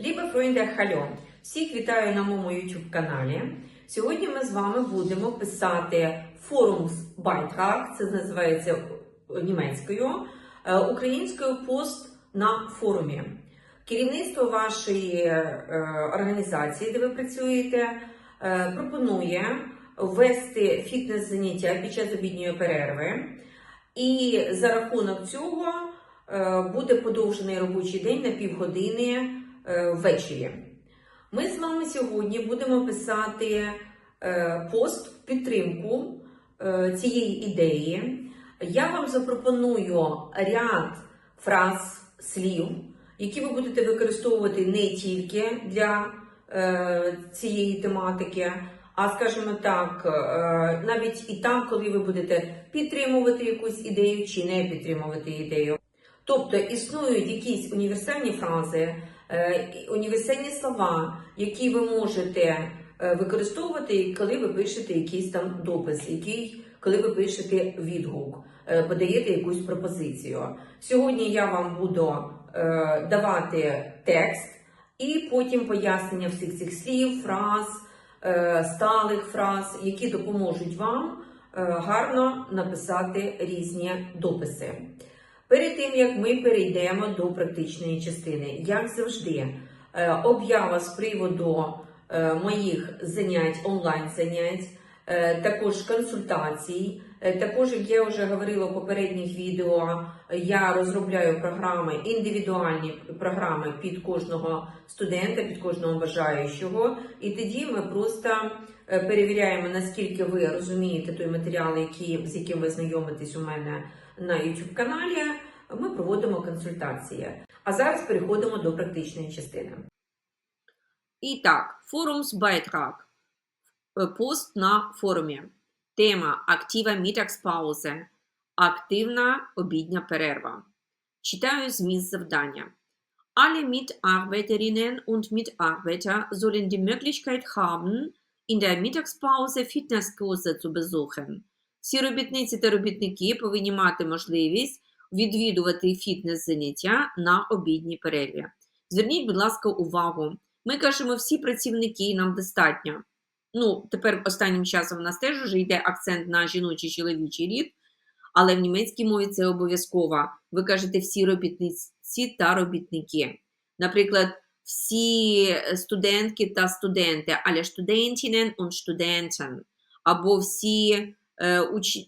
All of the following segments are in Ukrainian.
Лібе Фройнде Хальо. Всіх вітаю на моєму YouTube каналі. Сьогодні ми з вами будемо писати форум з Forumsbeitrag, це називається німецькою, е, українською пост на форумі. Керівництво вашої е, організації, де ви працюєте, е, пропонує ввести фітнес-заняття під час обідньої перерви. І за рахунок цього е, буде подовжений робочий день на півгодини е, ввечері. Ми з вами сьогодні будемо писати е, пост в підтримку е, цієї ідеї. Я вам запропоную ряд фраз, слів, які ви будете використовувати не тільки для е, цієї тематики, а скажімо так, е, навіть і там, коли ви будете підтримувати якусь ідею чи не підтримувати ідею. Тобто існують якісь універсальні фрази, е, універсальні слова, які ви можете е, використовувати, коли ви пишете якийсь там допис, який, коли ви пишете відгук, е, подаєте якусь пропозицію. Сьогодні я вам буду е, давати текст і потім пояснення всіх цих слів, фраз, е, сталих фраз, які допоможуть вам е, гарно написати різні дописи. Перед тим як ми перейдемо до практичної частини, як завжди, е, об'ява з приводу е, моїх занять, онлайн-занять, е, також консультацій. Також, як я вже говорила в попередніх відео, я розробляю програми, індивідуальні програми під кожного студента, під кожного бажаючого. І тоді ми просто перевіряємо, наскільки ви розумієте той матеріал, який, з яким ви знайомитесь у мене на YouTube каналі. Ми проводимо консультації. А зараз переходимо до практичної частини. І так, Forumsbeitrag. Е, Пост на форумі. Тема Актива Mittagspause. Активна обідня перерва. Читаю зміст завдання. Alle Mitarbeiterinnen und Mitarbeiter sollen die Möglichkeit haben, in der Mittagspause Fitnesskurse zu besuchen. Всі робітниці та робітники повинні мати можливість відвідувати фітнес-заняття на обідній перерві. Зверніть, будь ласка, увагу. Ми кажемо всі працівники, нам достатньо. Ну, тепер останнім часом у нас теж вже йде акцент на жіночий чоловічий рід, але в німецькій мові це обов'язково. Ви кажете всі робітниці та робітники. Наприклад, всі студентки та студенти, але Studentinnen und Studenten, або всі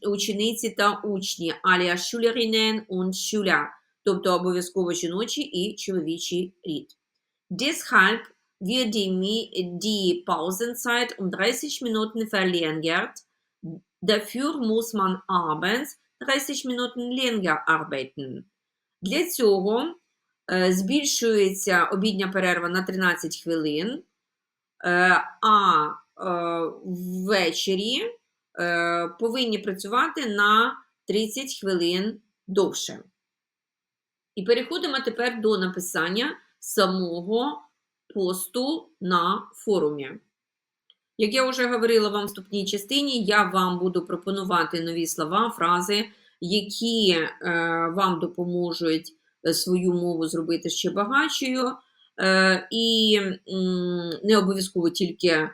учениці та учні, але Schülerinnen und Schüler, тобто обов'язково жіночий і чоловічий рід. Deshalb wird die, die Pausenzeit um 30 Minuten verlängert. Dafür muss man abends 30 Minuten länger arbeiten. Для цього е, збільшується обідня перерва на 13 хвилин, е, а е, ввечері е, повинні працювати на 30 хвилин довше. І переходимо тепер до написання самого посту на форумі. Як я вже говорила вам в вступній частині, я вам буду пропонувати нові слова, фрази, які е, вам допоможуть е, свою мову зробити ще багатшою. Е, і м, не обов'язково тільки е,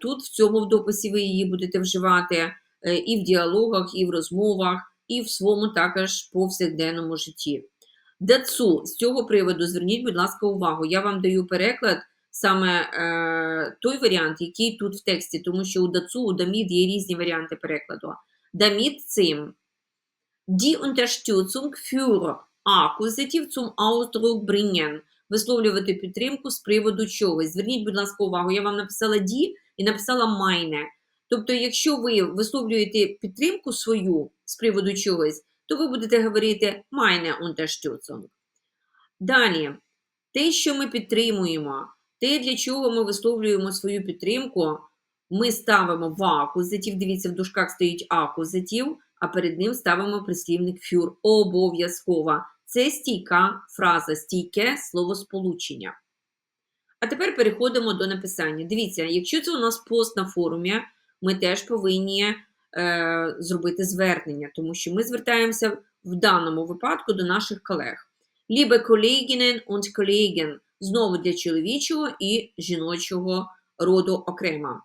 тут, в цьому в дописі ви її будете вживати, е, і в діалогах, і в розмовах, і в своєму також повсякденному житті. Дацу, з цього приводу зверніть, будь ласка, увагу. Я вам даю переклад саме е, той варіант, який тут в тексті, тому що у дацу, у дамід є різні варіанти перекладу. Дамід цим. Die Unterstützung für Akkusativ zum Ausdruck bringen. Висловлювати підтримку з приводу чогось. Зверніть, будь ласка, увагу. Я вам написала die і написала meine. Тобто, якщо ви висловлюєте підтримку свою з приводу чогось, то ви будете говорити meine Unterstützung. Далі, те, що ми підтримуємо, те, для чого ми висловлюємо свою підтримку, ми ставимо в акузатив. Дивіться, в дужках стоїть акузатив, а перед ним ставимо прислівник фюр. Обов'язково. Це стійка фраза, стійке словосполучення. А тепер переходимо до написання. Дивіться, якщо це у нас пост на форумі, ми теж повинні е, зробити звернення, тому що ми звертаємося в даному випадку до наших колег. Liebe Kolleginnen und Kollegen, знову для чоловічого і жіночого роду окремо.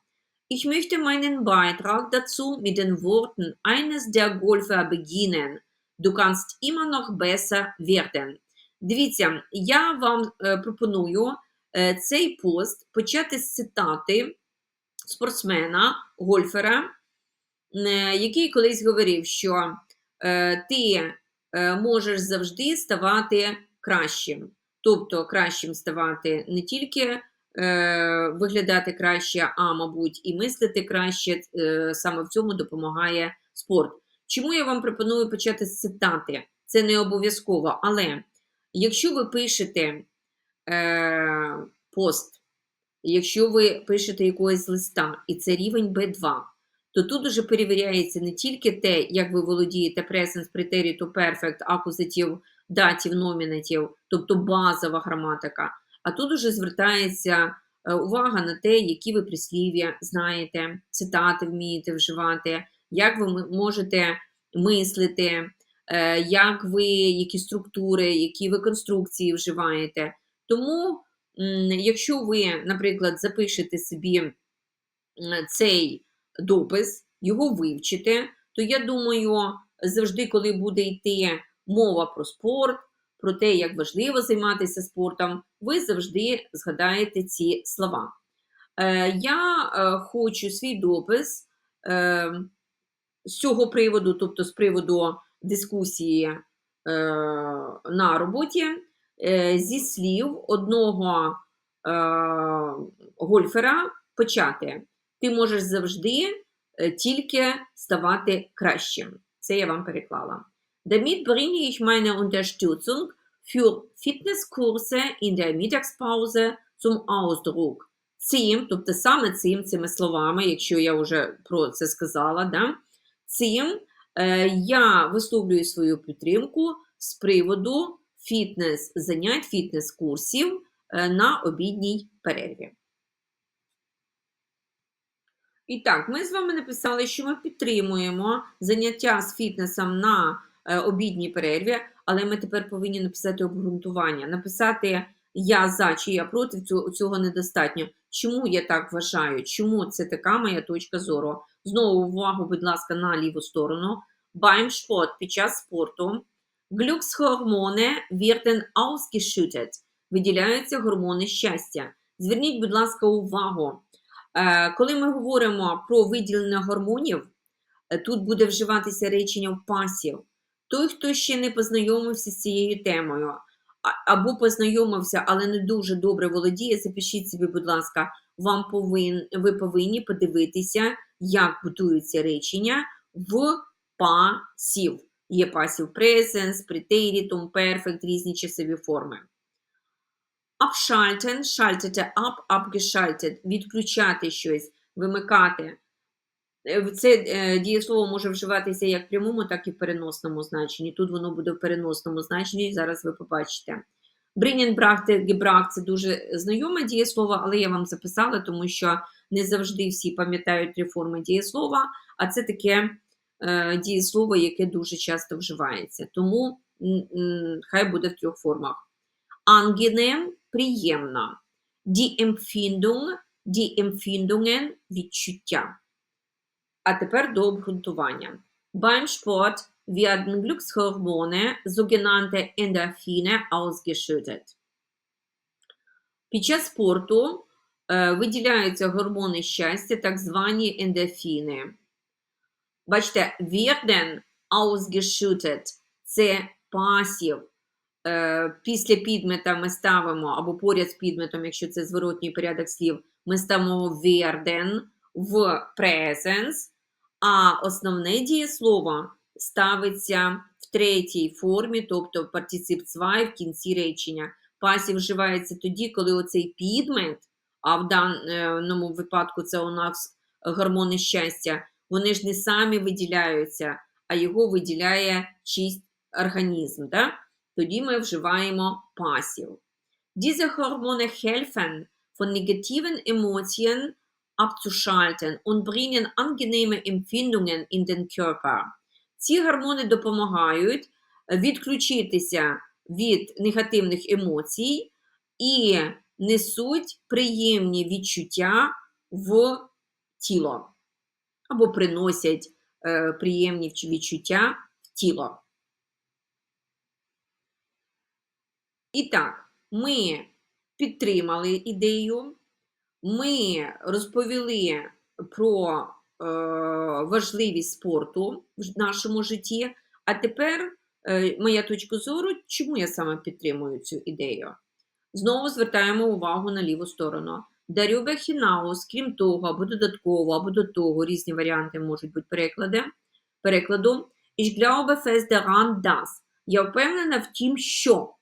Ich möchte meinen Beitrag dazu mit den Worten eines der Golfer beginnen. Du kannst immer noch besser werden. Дивіться, я вам е, пропоную е, цей пост почати з цитати спортсмена, гольфера, е, який колись говорив, що ти можеш завжди ставати кращим. Тобто кращим ставати не тільки виглядати краще, а мабуть, і мислити краще. Саме в цьому допомагає спорт. Чому я вам пропоную почати з цитати? Це не обов'язково, але якщо ви пишете е, пост, якщо ви пишете якогось листа, і це рівень B2, то тут уже перевіряється не тільки те, як ви володієте presence, preterito, perfect, акузатив, датів, номінатів, тобто базова граматика, а тут уже звертається е, увага на те, які ви прислів'я знаєте, цитати вмієте вживати, як ви можете мислити, е, як ви, які структури, які ви конструкції вживаєте. Тому, якщо ви, наприклад, запишете собі цей допис, його вивчите, то я думаю, завжди, коли буде йти мова про спорт, про те, як важливо займатися спортом, ви завжди згадаєте ці слова. Е, я е, хочу свій допис з цього приводу, тобто з приводу дискусії е, на роботі, е, зі слів одного е, гольфера почати. Ти можеш завжди тільки ставати кращим. Це я вам переклала. Damit bringe ich meine Unterstützung für Fitnesskurse in der Mittagspause zum Ausdruck. Цим, тобто саме цим, цими словами, якщо я вже про це сказала, да, цим е, я висловлюю свою підтримку з приводу фітнес занять, фітнес-курсів е, на обідній перерві. І так, ми з вами написали, що ми підтримуємо заняття з фітнесом на е, обідній перерві, але ми тепер повинні написати обґрунтування. Написати я за чи я проти цього недостатньо. Чому я так вважаю? Чому це така моя точка зору? Знову увагу, будь ласка, на ліву сторону. Beim Sport під час спорту Glückshormone werden ausgeschüttet. Виділяються гормони щастя. Зверніть, будь ласка, увагу. Е, Коли ми говоримо про виділення гормонів, е, тут буде вживатися речення пасів. Той, хто ще не познайомився з цією темою, або познайомився, але не дуже добре володіє, запишіть собі, будь ласка, вам повин, ви повинні подивитися, як будуються речення в пасів. Є пасів presence, preteritum, perfect, різні часові форми. Abschalten, schaltete ab, abgeschaltet, відключати щось, вимикати. Е, Це е, дієслово може вживатися як в прямому, так і в переносному значенні. Тут воно буде в переносному значенні, зараз ви побачите. Bringen brachte, це дуже знайоме дієслово, але я вам записала, тому що не завжди всі пам'ятають три форми дієслова, а це таке е, дієслово, яке дуже часто вживається. Тому хай буде в трьох формах. Angenehm – приємно. Die Empfindung – die Empfindungen – відчуття. А тепер до обґрунтування. Beim Sport werden Glückshormone, sogenannte Endorphine, ausgeschüttet. Під час спорту е, виділяються гормони щастя, так звані ендорфіни. Бачите, werden ausgeschüttet – це пасів. Е, Після підмета ми ставимо, або поряд з підметом, якщо це зворотній порядок слів, ми ставимо werden в presence, а основне дієслово ставиться в третій формі, тобто партицип 2 в кінці речення. Пасів вживається тоді, коли оцей підмет, а в даному випадку це у нас гормони щастя, вони ж не самі виділяються, а його виділяє чисть організм. Да? Тоді ми вживаємо пасів. Diese Hormone helfen, von negativen Emotionen abzuschalten und bringen angenehme Empfindungen in den Körper. Ці гормони допомагають відключитися від негативних емоцій і несуть приємні відчуття в тіло, або приносять е, приємні відчуття в тіло. І так, ми підтримали ідею, ми розповіли про е, важливість спорту в нашому житті. А тепер е, моя точка зору, чому я саме підтримую цю ідею. Знову звертаємо увагу на ліву сторону. Дарюбе хінаус, крім того, або додатково, або до того, різні варіанти можуть бути переклади, перекладу. Ich glaube fest daran, dass. Я впевнена в тім, що.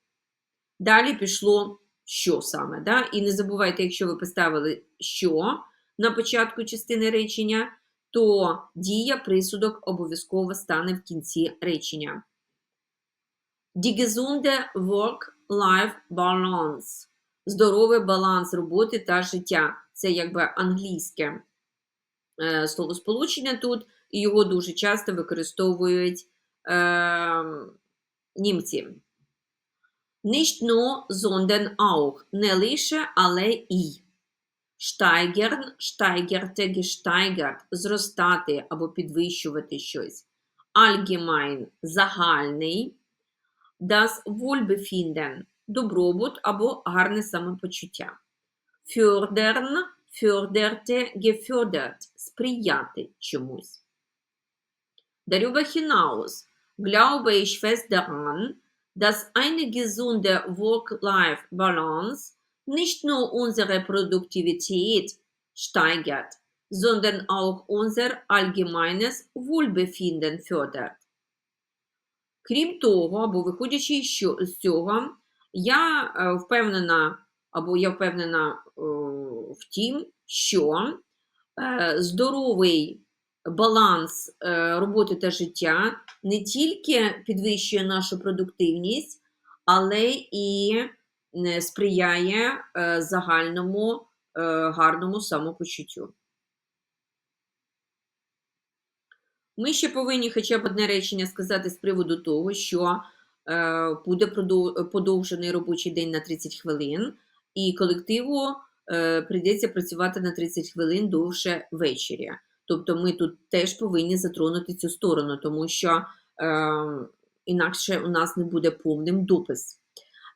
Далі пішло що саме. Да? І не забувайте, якщо ви поставили що на початку частини речення, то дія, присудок обов'язково стане в кінці речення. Die gesunde Work-Life Balance. Здоровий баланс роботи та життя. Це якби англійське е, словосполучення тут, і його дуже часто використовують е, німці. Nicht nur, sondern auch. Не лише, але і. Steigern, steigerte, gesteigert. Зростати або підвищувати щось. Allgemein – загальний. Das Wohlbefinden – добробут або гарне самопочуття. Fördern, förderte, gefördert – сприяти чомусь. Darüber hinaus glaube ich fest daran, dass eine gesunde Work-Life-Balance nicht nur unsere Produktivität steigert, sondern auch unser allgemeines Wohlbefinden fördert. Крім того, або виходячи з цього, я е, впевнена, або я впевнена е, в тім, що е, здоровий баланс е, роботи та життя не тільки підвищує нашу продуктивність, але і е, сприяє е, загальному гарному самопочуттю. Ми ще повинні хоча б одне речення сказати з приводу того, що буде подовжений робочий день на 30 хвилин, і колективу прийдеться працювати на 30 хвилин довше ввечері. Тобто ми тут теж повинні затронути цю сторону, тому що е, інакше у нас не буде повним допис.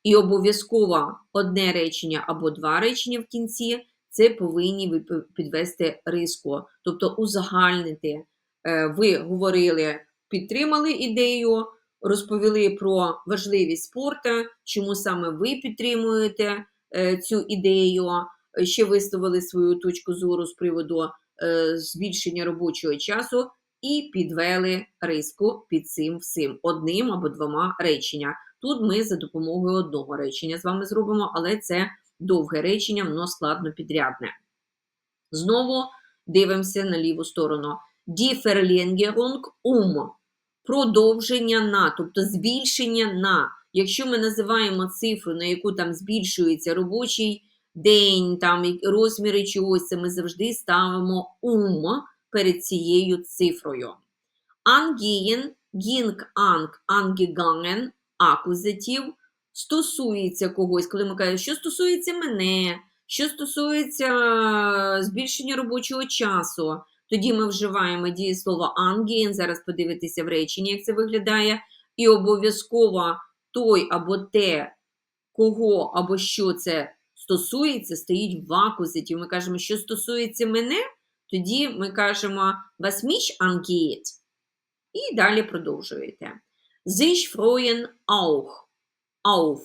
І обов'язково одне речення або два речення в кінці це повинні ви підвести риску, тобто узагальнити. Е, Ви говорили, підтримали ідею, розповіли про важливість спорту, чому саме ви підтримуєте е, цю ідею, е, ще висловили свою точку зору з приводу збільшення робочого часу і підвели риску під цим всім одним або двома речення. Тут ми за допомогою одного речення з вами зробимо, але це довге речення, воно складно підрядне. Знову дивимося на ліву сторону. Die um. Продовження на, тобто збільшення на. Якщо ми називаємо цифру, на яку там збільшується робочий день, там розміри чогось, ми завжди ставимо um перед цією цифрою. Ging, ang, angegangen, акузатив стосується когось, коли ми кажемо, що стосується мене, що стосується е, збільшення робочого часу, тоді ми вживаємо дієслово angehen, зараз подивитися в реченні, як це виглядає, і обов'язково той або те, кого або що це стосується, стоїть в акузаті. Ми кажемо, що стосується мене, тоді ми кажемо was mich angeht. І далі продовжуєте. Sich freuen auch. Auf.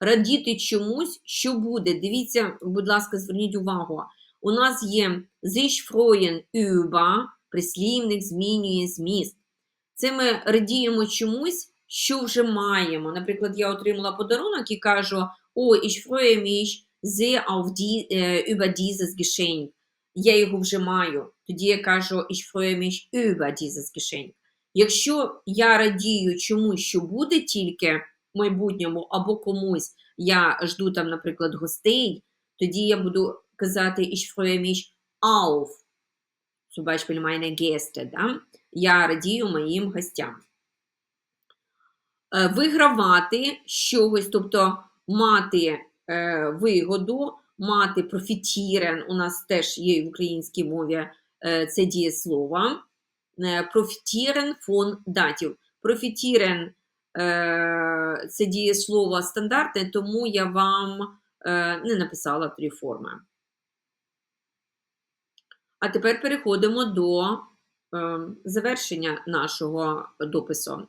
Радіти чомусь, що буде. Дивіться, будь ласка, зверніть увагу. У нас є sich freuen über, прислівник змінює зміст. Це ми радіємо чомусь, що вже маємо. Наприклад, я отримала подарунок і кажу: О, ich freue mich sehr auf die, äh, über dieses Geschenk. Я його вже маю. Тоді я кажу, ich freue mich über dieses Geschenk. Якщо я радію чомусь, що буде тільки в майбутньому або комусь, я жду там, наприклад, гостей, тоді я буду казати ich freue mich auf, zum Beispiel meine Gäste, да? я радію моїм гостям. Е, Вигравати чогось, тобто мати вигоду, мати профітірен. У нас теж є в українській мові е, це дієслово. Е, Профітірен фон датів. Профітірен е, це дієслово стандартне, тому я вам е, не написала три форми. А тепер переходимо до е, завершення нашого допису.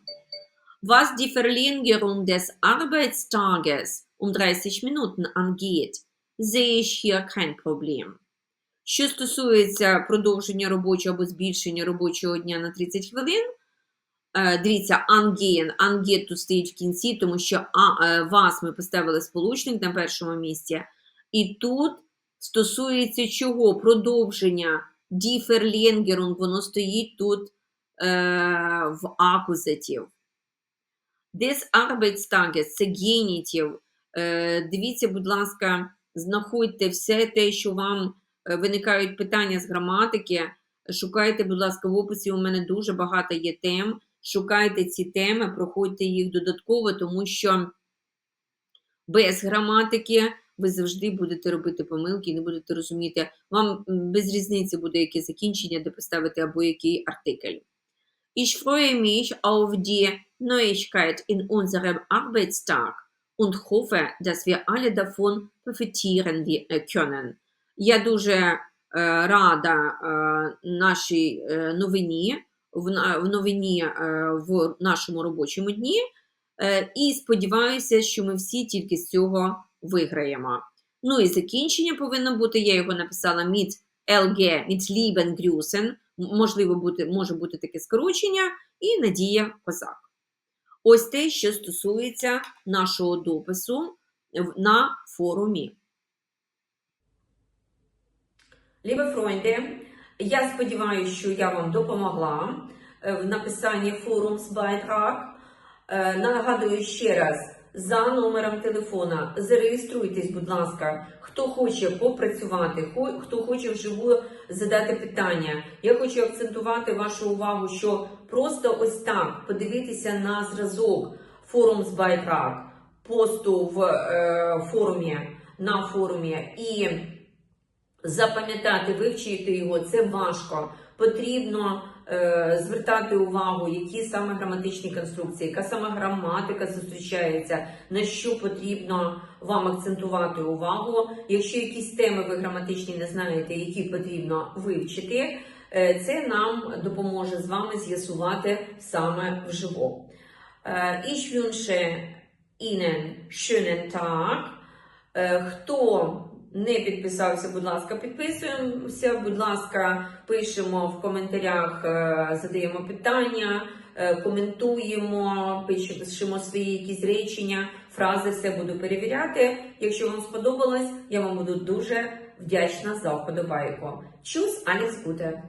Was die Verlängerung des Arbeitstages um 30 Minuten angeht, sehe ich hier kein Problem. Що стосується продовження робочого або збільшення робочого дня на 30 хвилин, е, дивіться, angehen, angeht тут стоїть в кінці, тому що е, вас ми поставили сполучник на першому місці. І тут стосується чого? Продовження die воно стоїть тут е, в акузатів. Des Arbeitstages – це генітів. Е, Дивіться, будь ласка, знаходьте все те, що вам е, виникають питання з граматики. Шукайте, будь ласка, в описі у мене дуже багато є тем. Шукайте ці теми, проходьте їх додатково, тому що без граматики ви завжди будете робити помилки і не будете розуміти. Вам без різниці буде яке закінчення, де поставити або який артикль. Ich freue mich auf die Neuigkeit in unserem Arbeitstag und hoffe, dass wir alle davon profitieren äh, können. Я дуже е, рада е, нашій е, новині, в, новині в нашому робочому дні, і сподіваюся, що ми всі тільки з цього виграємо. Ну і закінчення повинно бути, я його написала mit LG, mit lieben Grüßen, можливо, бути, може бути таке скорочення, і Надія Козак. Ось те, що стосується нашого допису на форумі. Ліве Фройнде, я сподіваюся, що я вам допомогла е, в написанні форум з Байтрак. Нагадую ще раз, за номером телефона зареєструйтесь, будь ласка, хто хоче попрацювати, хто хоче вживу задати питання. Я хочу акцентувати вашу увагу, що просто ось так подивитися на зразок форумсбайтрак, посту в е, форумі на форумі і запам'ятати, вивчити його це важко. Потрібно звертати увагу, які саме граматичні конструкції, яка саме граматика зустрічається, на що потрібно вам акцентувати увагу. Якщо якісь теми ви граматичні не знаєте, які потрібно вивчити, е, це нам допоможе з вами з'ясувати саме вживу. Е, Ich wünsche Ihnen schönen Tag. Е, Хто не підписався, будь ласка, підписуємося. Будь ласка, пишемо в коментарях, е, задаємо питання, е, коментуємо, пишемо, свої якісь речення, фрази, все буду перевіряти. Якщо вам сподобалось, я вам буду дуже вдячна за вподобайку. Чус, Алекс Gute!